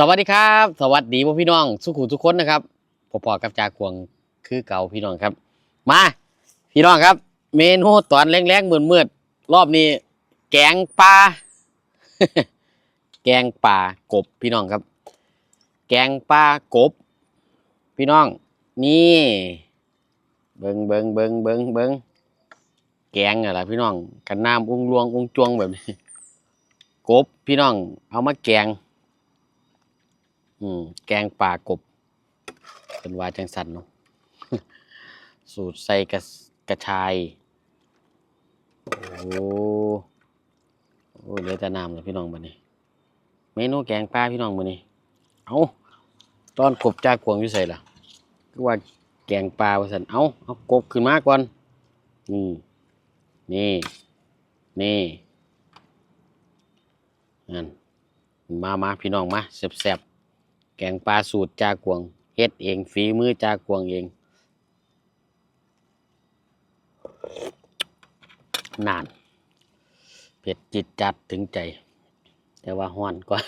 สวัสดีครับ สวัสดีพ่อพี่น้องสุขุทุกคนนะครับพอๆกับจากควงคือเก่าพี่น้องครับ มาพี่น้องครับ เมนูตอนแรงๆมืดๆรอบนี้ แกงปลาแกงปลากบพี่น้องครับ แกงปลากบ พี่น้อง นี่ เบิงเบิงเบิงเบิงเบิงแกงอะไรพี่น้องกันน้ำอุ้งลวงอุ้งจวงแบบนี้กบพี่น้อง เอามาแกง อืม แกงปลากบ เป็นวาจังสันเนาะ สูตรใส่กระกระชาย โอ้โอ้เหลือแต่น้ำเลยพี่น้องบัดนี้ เมนูแกงปลาพี่น้องบัดนี้ เอาตอนกบจากวงอยู่ใส่ล่ะคือว่าแกงปลาว่าสันเอาเอากบขึ้นมาก่อนนี่ นี่ นี่นั่นมามาพี่น้องมาแซ่บ แกงปลาสูตรจากวงเฮ็ดเองฝีมือจากวงเองนานเผ็ดจิตจัดถึงใจ แต่ว่าห้อนกว่า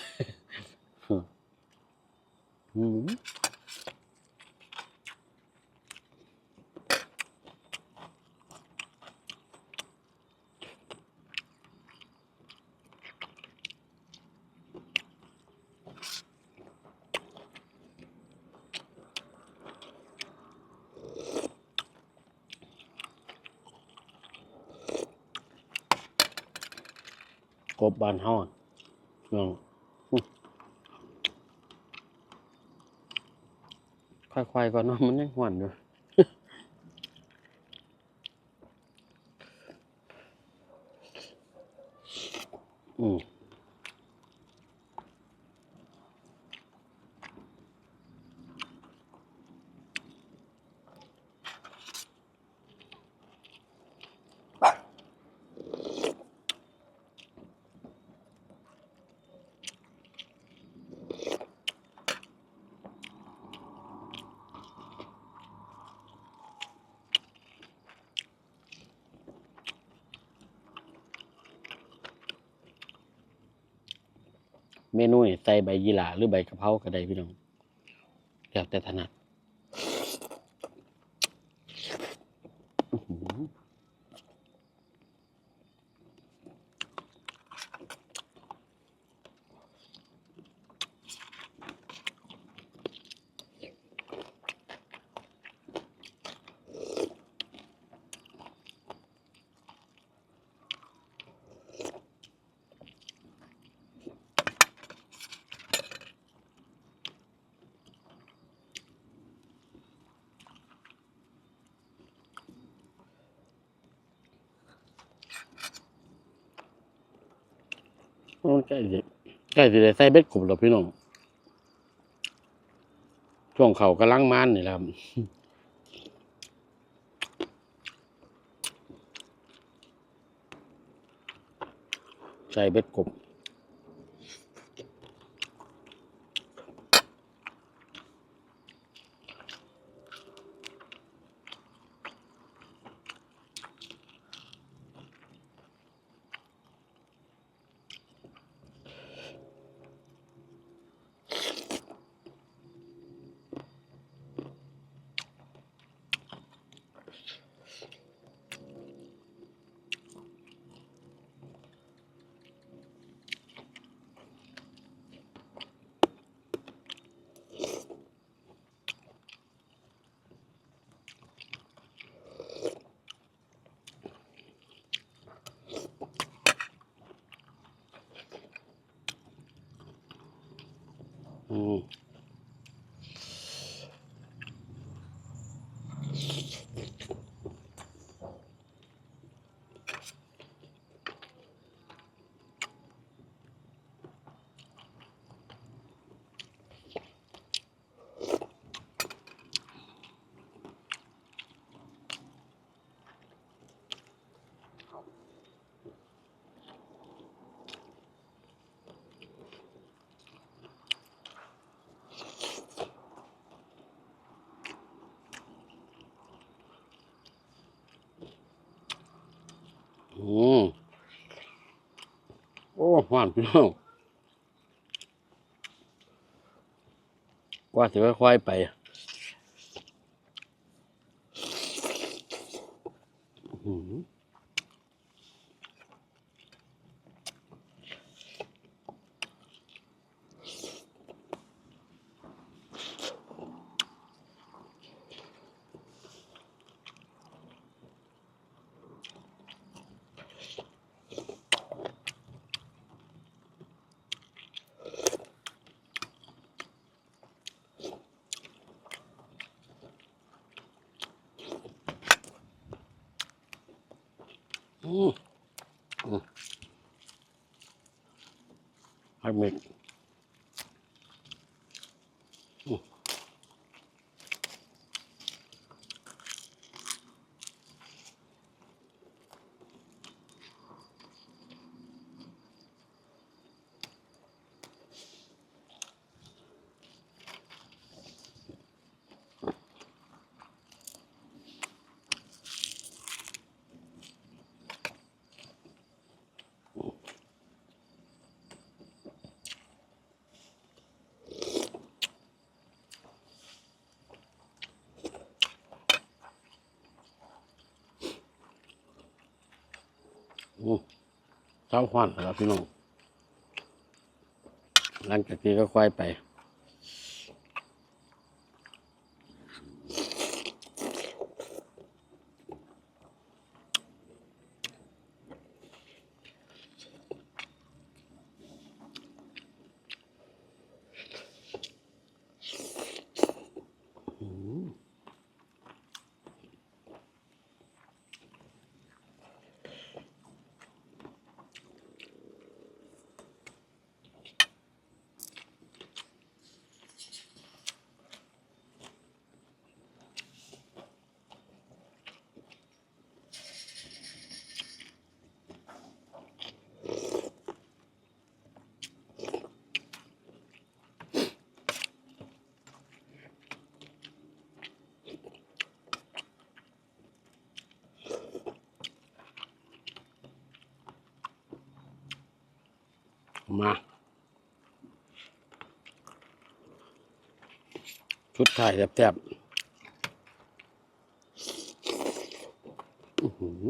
กบบานเฮาอะพี่น้องอื้อค่อยๆก่อนเนาะมันยังห้อนอยู่อืม เมนูนี่ใส่ใบยี่หร่าหรือใบกะเพราก็ได้พี่น้องแล้วแต่ถนัดอื้อหือ มันใกล้สิใกล้สิได้ใส่เบ็ดกบแล้วพี่น้องช่วงเขากำลังมันนี่แหละครับใส่เบ็ดกบอื ห้อนพี่น้องว่าจะค่อยๆไปอืม ออืมอืมให้เม็ด เช้าห้อนแล้วพี่น้องหลังจากนี้ก็ค่อยไป มาชุดถ่ายแทบๆอื้อหือ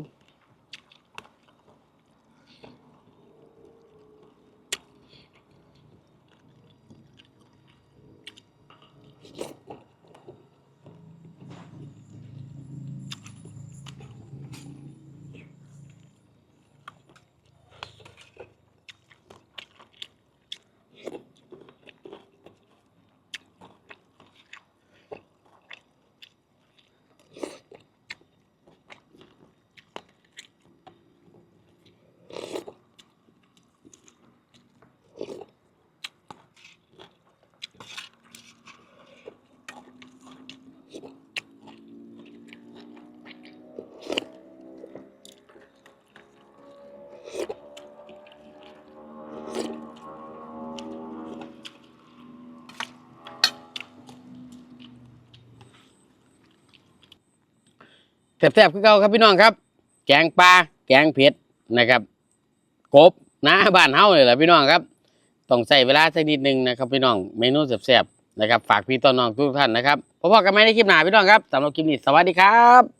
แทบๆคือเก่าครับพี่น้องครับ แกงปลาแกงเผ็ดนะครับกบนะบ้านเฮาเลยแหละพี่น้องครับต้องใส่เวลาสักนิดนึงนะครับพี่น้องเมนูแซ่บๆนะครับ ฝากพี่ต้อนน้องทุกท่านนะครับพบกันใหม่ในคลิปหน้าพี่น้องครับสำหรับคลิปนี้สวัสดีครับ